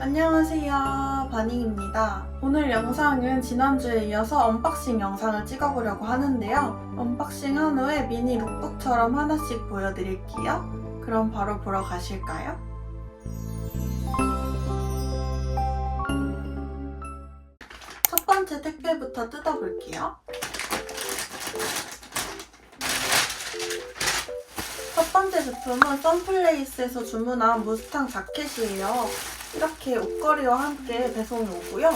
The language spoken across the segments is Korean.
안녕하세요. 바닝입니다. 오늘 영상은 지난주에 이어서 언박싱 영상을 찍어보려고 하는데요. 언박싱 한 후에 미니 룩북처럼 하나씩 보여드릴게요. 그럼 바로 보러 가실까요? 번째 택배부터 뜯어볼게요. 첫 번째 제품은 썬플레이스에서 주문한 무스탕 자켓이에요. 이렇게 옷걸이와 함께 배송이 오고요.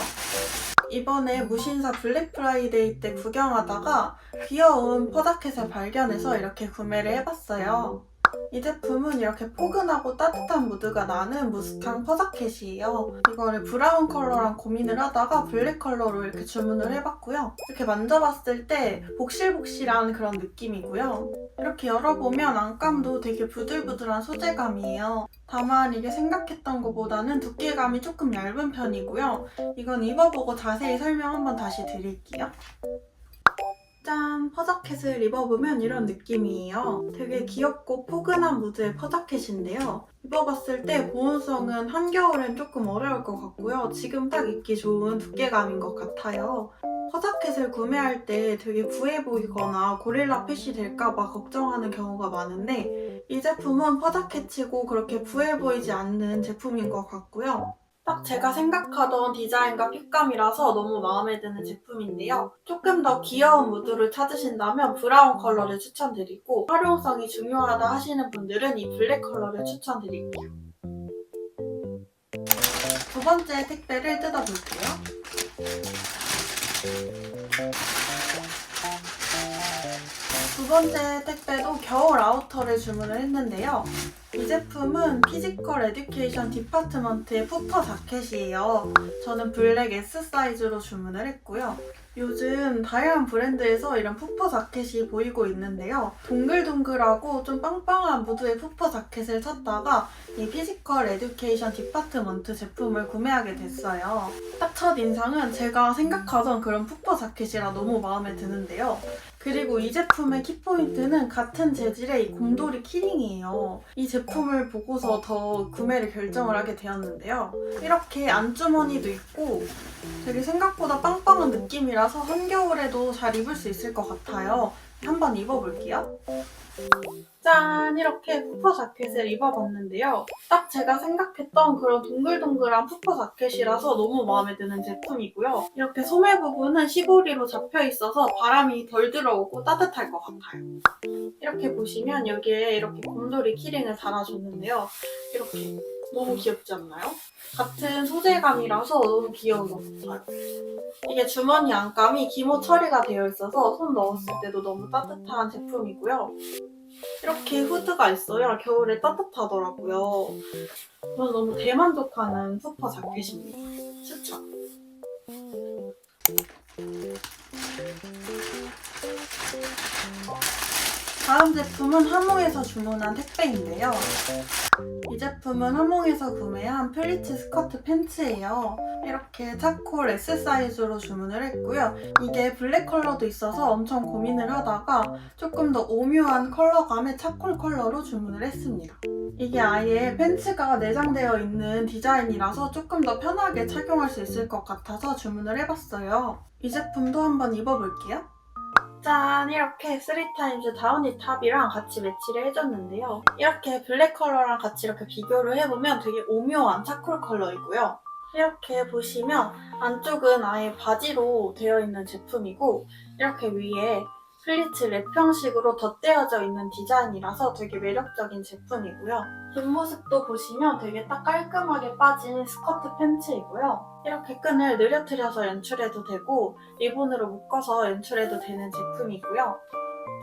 이번에 무신사 블랙 프라이데이 때 구경하다가 귀여운 퍼자켓을 발견해서 이렇게 구매를 해봤어요. 이 제품은 이렇게 포근하고 따뜻한 무드가 나는 무스탕 퍼자켓이에요. 이거를 브라운 컬러랑 고민을 하다가 블랙 컬러로 이렇게 주문을 해봤고요. 이렇게 만져봤을 때 복실복실한 그런 느낌이고요. 이렇게 열어보면 안감도 되게 부들부들한 소재감이에요. 다만 이게 생각했던 것보다는 두께감이 조금 얇은 편이고요. 이건 입어보고 자세히 설명 한번 다시 드릴게요. 짠! 퍼자켓을 입어보면 이런 느낌이에요. 되게 귀엽고 포근한 무드의 퍼자켓인데요. 입어봤을 때 보온성은 한겨울엔 조금 어려울 것 같고요. 지금 딱 입기 좋은 두께감인 것 같아요. 퍼자켓을 구매할 때 되게 부해 보이거나 고릴라 핏이 될까봐 걱정하는 경우가 많은데 이 제품은 퍼자켓이고 그렇게 부해 보이지 않는 제품인 것 같고요. 딱 제가 생각하던 디자인과 핏감이라서 너무 마음에 드는 제품인데요. 조금 더 귀여운 무드를 찾으신다면 브라운 컬러를 추천드리고 활용성이 중요하다 하시는 분들은 이 블랙 컬러를 추천드릴게요. 두 번째 택배를 뜯어볼게요. 두 번째 택배도 겨울 아우터를 주문을 했는데요. 이 제품은 피지컬 에듀케이션 디파트먼트의 푸퍼 자켓이에요. 저는 블랙 S 사이즈로 주문을 했고요. 요즘 다양한 브랜드에서 이런 푸퍼 자켓이 보이고 있는데요. 동글동글하고 좀 빵빵한 무드의 푸퍼 자켓을 찾다가 이 피지컬 에듀케이션 디파트먼트 제품을 구매하게 됐어요. 딱 첫 인상은 제가 생각하던 그런 푸퍼 자켓이라 너무 마음에 드는데요. 그리고 이 제품의 키포인트는 같은 재질의 이 곰돌이 키링이에요. 이 제품을 보고서 더 구매를 결정을 하게 되었는데요. 이렇게 안주머니도 있고 되게 생각보다 빵빵한 느낌이라서 한겨울에도 잘 입을 수 있을 것 같아요. 한번 입어볼게요. 짠! 이렇게 푸퍼 자켓을 입어봤는데요. 딱 제가 생각했던 그런 동글동글한 푸퍼 자켓이라서 너무 마음에 드는 제품이고요. 이렇게 소매 부분은 시보리로 잡혀 있어서 바람이 덜 들어오고 따뜻할 것 같아요. 이렇게 보시면 여기에 이렇게 곰돌이 키링을 달아줬는데요. 이렇게 너무 귀엽지 않나요? 같은 소재감이라서 너무 귀여운 것 같아요. 이게 주머니 안감이 기모 처리가 되어 있어서 손 넣었을 때도 너무 따뜻한 제품이고요. 이렇게 후드가 있어야 겨울에 따뜻하더라고요. 저는 너무 대만족하는 푸퍼 자켓입니다. 추천. 다음 제품은 하몽에서 주문한 택배인데요. 이 제품은 하몽에서 구매한 플리츠 스커트 팬츠예요. 이렇게 차콜 S 사이즈로 주문을 했고요. 이게 블랙 컬러도 있어서 엄청 고민을 하다가 조금 더 오묘한 컬러감의 차콜 컬러로 주문을 했습니다. 이게 아예 팬츠가 내장되어 있는 디자인이라서 조금 더 편하게 착용할 수 있을 것 같아서 주문을 해봤어요. 이 제품도 한번 입어볼게요. 짠! 이렇게 3타임즈 다운이 탑이랑 같이 매치를 해줬는데요. 이렇게 블랙 컬러랑 같이 이렇게 비교를 해보면 되게 오묘한 차콜 컬러이고요. 이렇게 보시면 안쪽은 아예 바지로 되어 있는 제품이고 이렇게 위에 플리츠 랩 형식으로 덧대어져 있는 디자인이라서 되게 매력적인 제품이고요. 뒷모습도 보시면 되게 딱 깔끔하게 빠진 스커트 팬츠이고요. 이렇게 끈을 늘려트려서 연출해도 되고 리본으로 묶어서 연출해도 되는 제품이고요.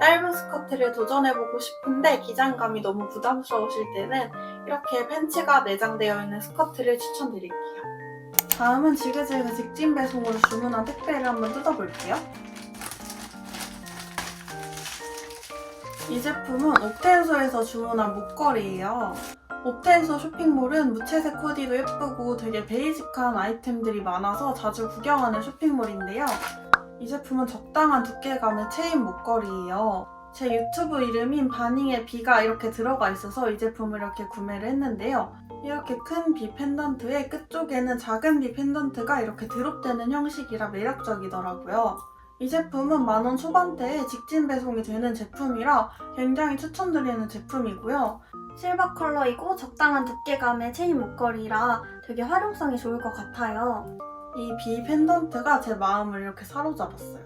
짧은 스커트를 도전해보고 싶은데 기장감이 너무 부담스러우실 때는 이렇게 팬츠가 내장되어 있는 스커트를 추천드릴게요. 다음은 지그재그 직진 배송으로 주문한 택배를 한번 뜯어볼게요. 이 제품은 옥텐소에서 주문한 목걸이에요. 옵텐소 쇼핑몰은 무채색 코디도 예쁘고 되게 베이직한 아이템들이 많아서 자주 구경하는 쇼핑몰인데요. 이 제품은 적당한 두께감의 체인 목걸이에요. 제 유튜브 이름인 바닝에 비가 이렇게 들어가 있어서 이 제품을 이렇게 구매를 했는데요. 이렇게 큰 비 펜던트에 끝쪽에는 작은 비 펜던트가 이렇게 드롭되는 형식이라 매력적이더라고요. 이 제품은 만원 초반대에 직진 배송이 되는 제품이라 굉장히 추천드리는 제품이고요. 실버 컬러이고 적당한 두께감의 체인 목걸이라 되게 활용성이 좋을 것 같아요. 이 비 펜던트가 제 마음을 이렇게 사로잡았어요.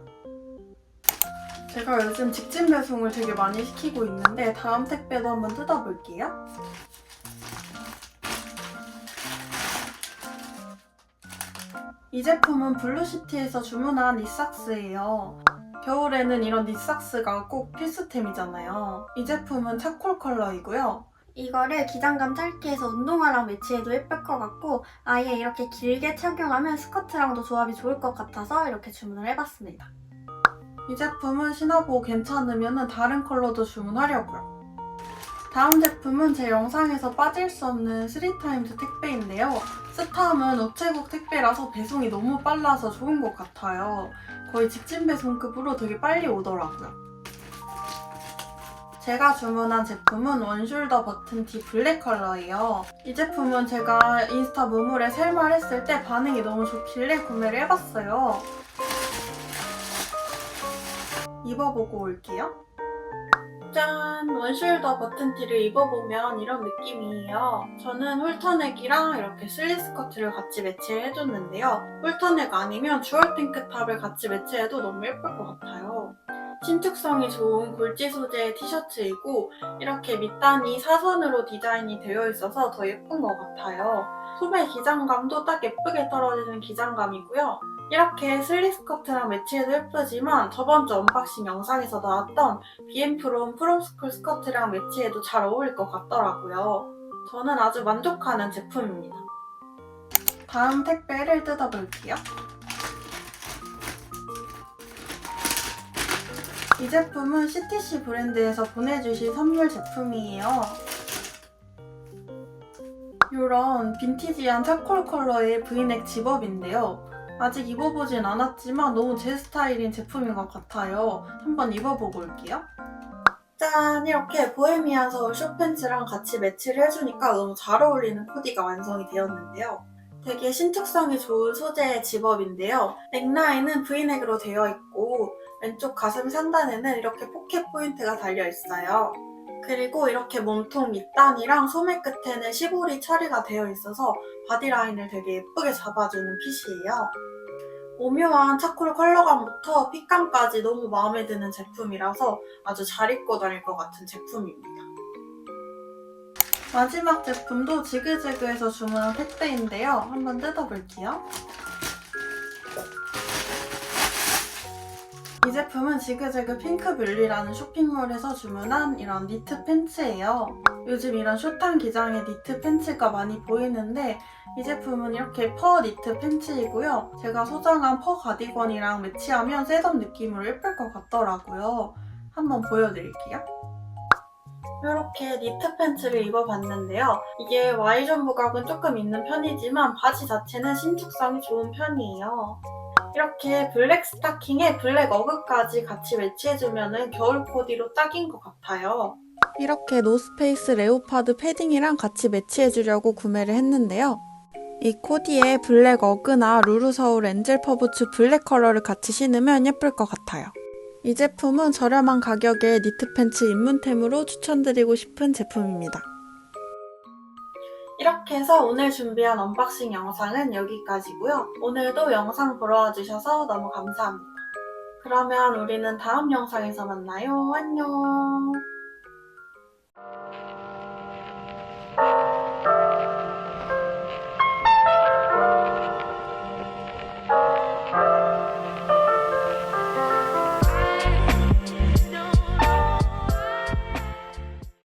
제가 요즘 직진 배송을 되게 많이 시키고 있는데 다음 택배도 한번 뜯어볼게요. 이 제품은 블루시티에서 주문한 니삭스예요. 겨울에는 이런 니삭스가 꼭 필수템이잖아요. 이 제품은 차콜 컬러이고요. 이거를 기장감 짧게 해서 운동화랑 매치해도 예쁠 것 같고 아예 이렇게 길게 착용하면 스커트랑도 조합이 좋을 것 같아서 이렇게 주문을 해봤습니다. 이 제품은 신어보고 괜찮으면 다른 컬러도 주문하려고요. 다음 제품은 제 영상에서 빠질 수 없는 3타임즈 택배인데요. 스탐은 우체국 택배라서 배송이 너무 빨라서 좋은 것 같아요. 거의 직진 배송급으로 되게 빨리 오더라고요. 제가 주문한 제품은 원숄더 버튼티 블랙 컬러예요. 이 제품은 제가 인스타 무물에 셀마를 했을 때 반응이 너무 좋길래 구매를 해봤어요. 입어보고 올게요. 짠! 원숄더 버튼티를 입어보면 이런 느낌이에요. 저는 홀터넥이랑 이렇게 슬릿 스커트를 같이 매치해줬는데요. 홀터넥 아니면 주얼 탱크탑을 같이 매치해도 너무 예쁠 것 같아요. 신축성이 좋은 골지 소재의 티셔츠이고 이렇게 밑단이 사선으로 디자인이 되어 있어서 더 예쁜 것 같아요. 소매 기장감도 딱 예쁘게 떨어지는 기장감이고요. 이렇게 슬릿 스커트랑 매치해도 예쁘지만 저번 주 언박싱 영상에서 나왔던 BM 프롬 프롬스쿨 스커트랑 매치해도 잘 어울릴 것 같더라고요. 저는 아주 만족하는 제품입니다. 다음 택배를 뜯어볼게요. 이 제품은 CTC 브랜드에서 보내주신 선물 제품이에요. 이런 빈티지한 차콜 컬러의 브이넥 집업인데요. 아직 입어보진 않았지만 너무 제 스타일인 제품인 것 같아요. 한번 입어보고 올게요. 짠! 이렇게 보헤미안 서울 쇼팬츠랑 같이 매치를 해주니까 너무 잘 어울리는 코디가 완성이 되었는데요. 되게 신축성이 좋은 소재의 집업인데요. 넥라인은 브이넥으로 되어 있고 왼쪽 가슴 상단에는 이렇게 포켓 포인트가 달려 있어요. 그리고 이렇게 몸통 밑단이랑 소매 끝에는 시보리 처리가 되어 있어서 바디라인을 되게 예쁘게 잡아주는 핏이에요. 오묘한 차콜 컬러감부터 핏감까지 너무 마음에 드는 제품이라서 아주 잘 입고 다닐 것 같은 제품입니다. 마지막 제품도 지그재그에서 주문한 택배인데요. 한번 뜯어볼게요. 이 제품은 지그재그 핑크뮬리라는 쇼핑몰에서 주문한 이런 니트 팬츠예요. 요즘 이런 숏한 기장의 니트 팬츠가 많이 보이는데 이 제품은 이렇게 퍼 니트 팬츠이고요. 제가 소장한 퍼 가디건이랑 매치하면 셋업 느낌으로 예쁠 것 같더라고요. 한번 보여드릴게요. 이렇게 니트 팬츠를 입어봤는데요. 이게 Y존 부각은 조금 있는 편이지만 바지 자체는 신축성이 좋은 편이에요. 이렇게 블랙 스타킹에 블랙 어그까지 같이 매치해주면 겨울 코디로 딱인 것 같아요. 이렇게 노스페이스 레오파드 패딩이랑 같이 매치해주려고 구매를 했는데요. 이 코디에 블랙 어그나 루루서울 엔젤 퍼부츠 블랙 컬러를 같이 신으면 예쁠 것 같아요. 이 제품은 저렴한 가격에 니트 팬츠 입문템으로 추천드리고 싶은 제품입니다. 이렇게 해서 오늘 준비한 언박싱 영상은 여기까지고요. 오늘도 영상 보러 와주셔서 너무 감사합니다. 그러면 우리는 다음 영상에서 만나요. 안녕!